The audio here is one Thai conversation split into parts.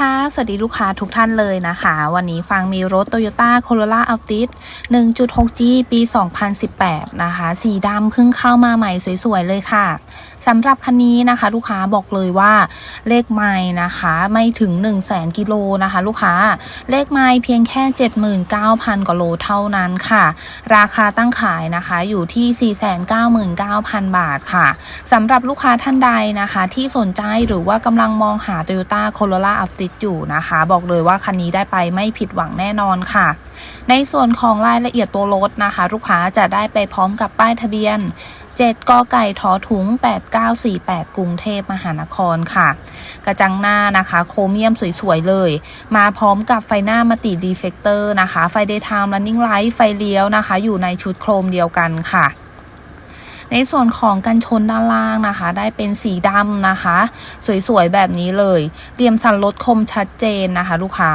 ค่ะ สวัสดีลูกค้าทุกท่านเลยนะคะ วันนี้ฟังมีรถ Toyota Corolla Altis 1.6G ปี 2018 นะคะ สีดำเพิ่งเข้ามาใหม่สวย ๆ เลยค่ะสำหรับคันนี้นะคะ ลูกค้าบอกเลยว่าเลขไม้นะคะ ไม่ถึง 1 0 0 0 0แกิโลนะคะ ลูกค้าเลขไม้เพียงแค่ 79,000กว่าโลเท่านั้นค่ะ ราคาตั้งขายนะคะอยู่ที่ 499,000 บาทค่ะสำหรับลูกค้าท่านใดนะคะ ที่สนใจหรือว่ากำลังมองหา Toyota Corolla Altis อยู่นะคะ บอกเลยว่าคันนี้ได้ไปไม่ผิดหวังแน่นอนค่ะ ในส่วนของรายละเอียดตัวรถนะคะ ลูกค้าจะได้ไปพร้อมกับป้ายทะเบียน7กไก่ทอถุง 8948 กรุงเทพมหานครค่ะ กระจังหน้านะคะ โครเมียมสวย ๆ เลย มาพร้อมกับไฟหน้ามัลติดีเฟกเตอร์นะคะ ไฟ Daytime Running Light ไฟเลี้ยวนะคะ อยู่ในชุดโครมเดียวกันค่ะ ในส่วนของกันชนด้านล่างนะคะ ได้เป็นสีดำนะคะ สวยๆ แบบนี้เลยเตรียมสันรถคมชัดเจนนะคะ ลูกค้า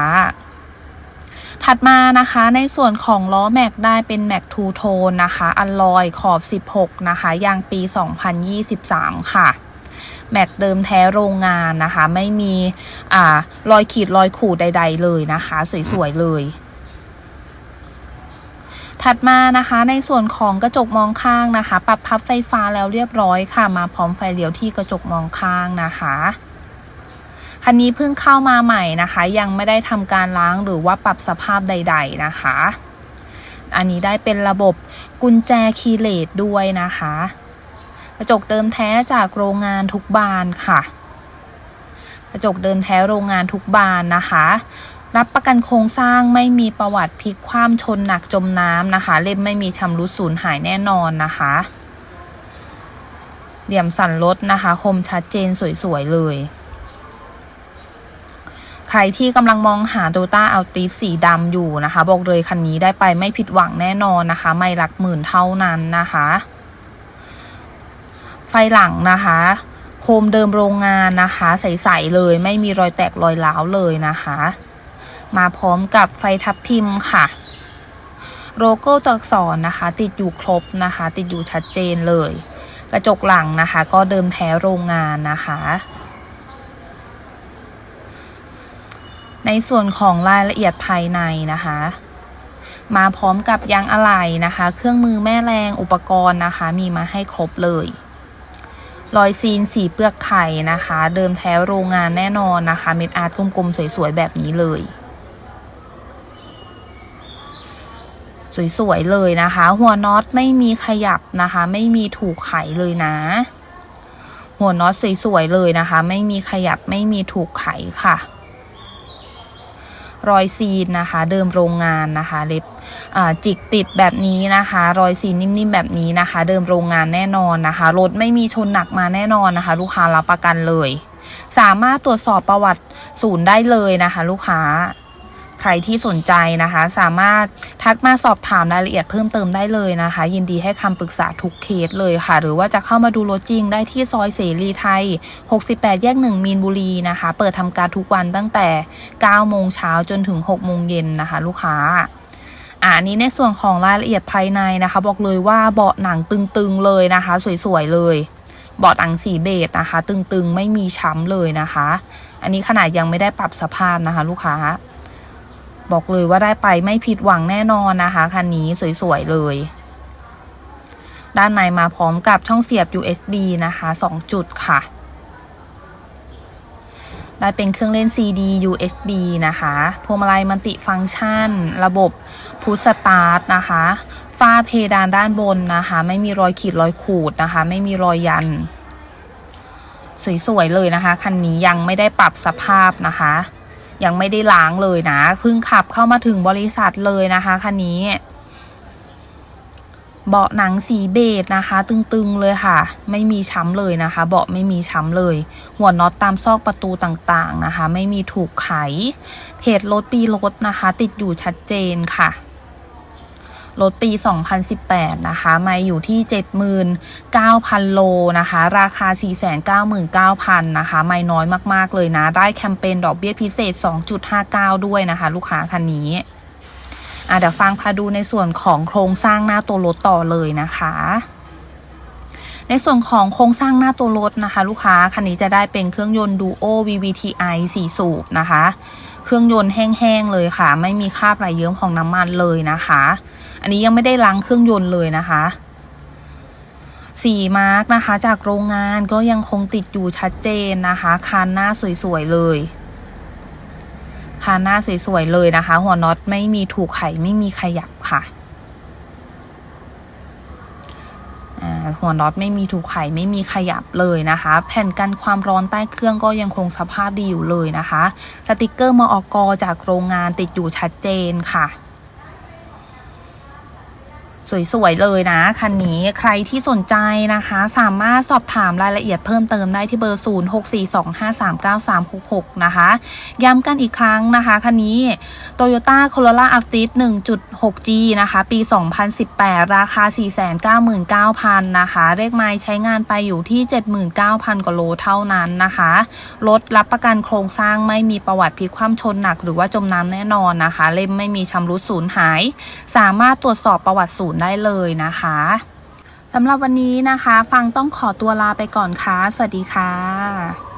ถัดมานะคะในส่วนของล้อแม็กได้เป็นแม็กทูโทนนะคะอัลลอยขอบ 16 นะคะยางปี 2023 ค่ะ แม็กเดิมแท้โรงงานนะคะ ไม่มีอ่ารอยขีดรอยขูดใด ๆ เลยนะคะ สวย ๆ เลย ถัดมานะคะในส่วนของกระจกมองข้างนะคะ ปรับพับไฟฟ้าแล้วเรียบร้อยค่ะ มาพร้อมไฟเลี้ยวที่กระจกมองข้างนะคะคันนี้เพิ่งเข้ามาใหม่นะคะ ยังไม่ได้ทำการล้างหรือว่าปรับสภาพใด ๆนะคะ อันนี้ได้เป็นระบบกุญแจคีย์เลสด้วยนะคะ กระจกเดิมแท้จากโรงงานทุกบานค่ะ กระจกเดิมแท้โรงงานทุกบานนะคะ รับประกันโครงสร้างไม่มีประวัติพลิกคว่ำชนหนักจมน้ำนะคะ เล่มไม่มีชำรุดสูญหายแน่นอนนะคะ เหลี่ยมสันรถนะคะ คมชัดเจนสวยๆเลย ใครที่กำลังมองหา Toyota Altis สีดำอยู่นะคะ บอกเลยคันนี้ได้ไปไม่ผิดหวังแน่นอนนะคะ ไม่หลักหมื่นเท่านั้นนะคะ ไฟหลังนะคะโคมเดิมโรงงานนะคะ ใส ๆ เลยไม่มีรอยแตกรอยร้าวเลยนะคะ มาพร้อมกับไฟทับทิมค่ะโลโก้ตัวอักษรนะคะ ติดอยู่ครบนะคะ ติดอยู่ชัดเจนเลย กระจกหลังนะคะ ก็เดิมแท้โรงงานนะคะ ในส่วนของรายละเอียดภายในนะคะ มาพร้อมกับยางอะไหล่นะคะ เครื่องมือแม่แรงอุปกรณ์นะคะ มีมาให้ครบเลยรอยซีนสีเปลือกไข่นะคะ เดิมแท้โรงงานแน่นอนนะคะ เม็ดอาร์ตกลมๆ สวยๆ แบบนี้เลย สวยๆเลยนะคะ หัวน็อตไม่มีขยับนะคะ ไม่มีถูกไขเลยนะ หัวน็อตสวยๆเลยนะคะ ไม่มีขยับไม่มีถูกไขค่ะรอยซีนนะคะ เดิมโรงงานนะคะ เล็บจิกติดแบบนี้นะคะ รอยซีนนิ่มๆแบบนี้นะคะ เดิมโรงงานแน่นอนนะคะรถไม่มีชนหนักมาแน่นอนนะคะ ลูกค้ารับประกันเลย สามารถตรวจสอบประวัติศูนย์ได้เลยนะคะ ลูกค้า รที่สนใจนะคะ สามารถทักมาสอบถามรายละเอียดเพิ่มเติมได้เลยนะคะ ยินดีให้คำปรึกษาทุกเคสเลยค่ะ หรือว่าจะเข้ามาดูรถจริงได้ที่ซอยเสรีไทย 68 แยก 1 มีนบุรีนะคะ เปิดทำการทุกวันตั้งแต่ 9 โมงเช้าจนถึง 6 โมงเย็นนะคะ ลูกค้าอ่านี้ในส่วนของรายละเอียดภายในนะคะ บอกเลยว่าเบาะหนังตึงๆเลยนะคะ สวยๆเลยเบาะหนังสีเบจนะคะ ตึงๆไม่มีช้ำเลยนะคะ อันนี้ขนาดยังไม่ได้ปรับสภาพนะคะ ลูกค้า บอกเลยว่าได้ไปไม่ผิดหวังแน่นอนนะคะ คันนี้สวยๆเลย ด้านในมาพร้อมกับช่องเสียบ USB นะคะ 2 จุดค่ะ ได้เป็นเครื่องเล่น CD USB นะคะพวงมาลัยมัลติฟังก์ชัน ระบบพุชสตาร์ทนะคะฝ้าเพดานด้านบนนะคะ ไม่มีรอยขีดรอยขูดนะคะ ไม่มีรอยยัน สวยๆเลยนะคะ คันนี้ยังไม่ได้ปรับสภาพนะคะ ยังไม่ได้ล้างเลยนะเพิ่งขับเข้ามาถึงบริษัทเลยนะคะคันนี้ เบาะหนังสีเบจนะคะ ตึงๆเลยค่ะ ไม่มีช้ำเลยนะคะ เบาะไม่มีช้ำเลย หัวน็อตตามซอกประตูต่างๆนะคะ ไม่มีถูกไข เพจรถปีรถนะคะ ติดอยู่ชัดเจนค่ะ รถปี 2018 นะคะ มาอยู่ที่ 79,000 โลนะคะ ราคา 499,000 นะคะ ไม่น้อยมากๆเลยนะ ได้แคมเปญดอกเบี้ยพิเศษ 2.59 ด้วยนะคะ ลูกค้าคันนี้อะเดี๋ยวฟังพาดูในส่วนของโครงสร้างหน้าตัวรถต่อเลยนะคะในส่วนของโครงสร้างหน้าตัวรถนะคะ ลูกค้าคันนี้จะได้เป็นเครื่องยนต์ Duo VVTi 4 สูบนะคะ เครื่องยนต์แห้งๆเลยค่ะ ไม่มีคราบไหลเยิ้มของน้ำมันเลยนะคะ อันนี้ยังไม่ได้ล้างเครื่องยนต์เลยนะคะสีมาร์กนะคะ จากโรงงานก็ยังคงติดอยู่ชัดเจนนะคะคานหน้าสวยๆเลยคานหน้าสวยๆเลยนะคะ หัวน็อตไม่มีถูกไขไม่มีขยับค่ะ อ่า หัวน็อตไม่มีถูกไขไม่มีขยับเลยนะคะ แผ่นกันความร้อนใต้เครื่องก็ยังคงสภาพดีอยู่เลยนะคะ สติกเกอร์มอกจากโรงงานติดอยู่ชัดเจนค่ะสวย ๆ เลยนะ คันนี้ใครที่สนใจนะคะ สามารถสอบถามรายละเอียดเพิ่มเติมได้ที่เบอร์ 0 6 4 2 5 3 9 3 6 6 นะคะ ย้ำกันอีกครั้งนะคะ คันนี้ Toyota Corolla Altis 1.6G นะคะ ปี 2018 ราคา 499,000 นะคะ เลขไม้ใช้งานไปอยู่ที่ 79,000 กว่าโลเท่านั้นนะคะ รถรับประกันโครงสร้างไม่มีประวัติพลิกคว่ำชนหนักหรือว่าจมน้ำแน่นอนนะคะ เล่มไม่มีชำรุดสูญหาย สามารถตรวจสอบประวัติศูนย์ได้เลยนะคะสำหรับวันนี้นะคะ ฟังต้องขอตัวลาไปก่อนค่ะ สวัสดีค่ะ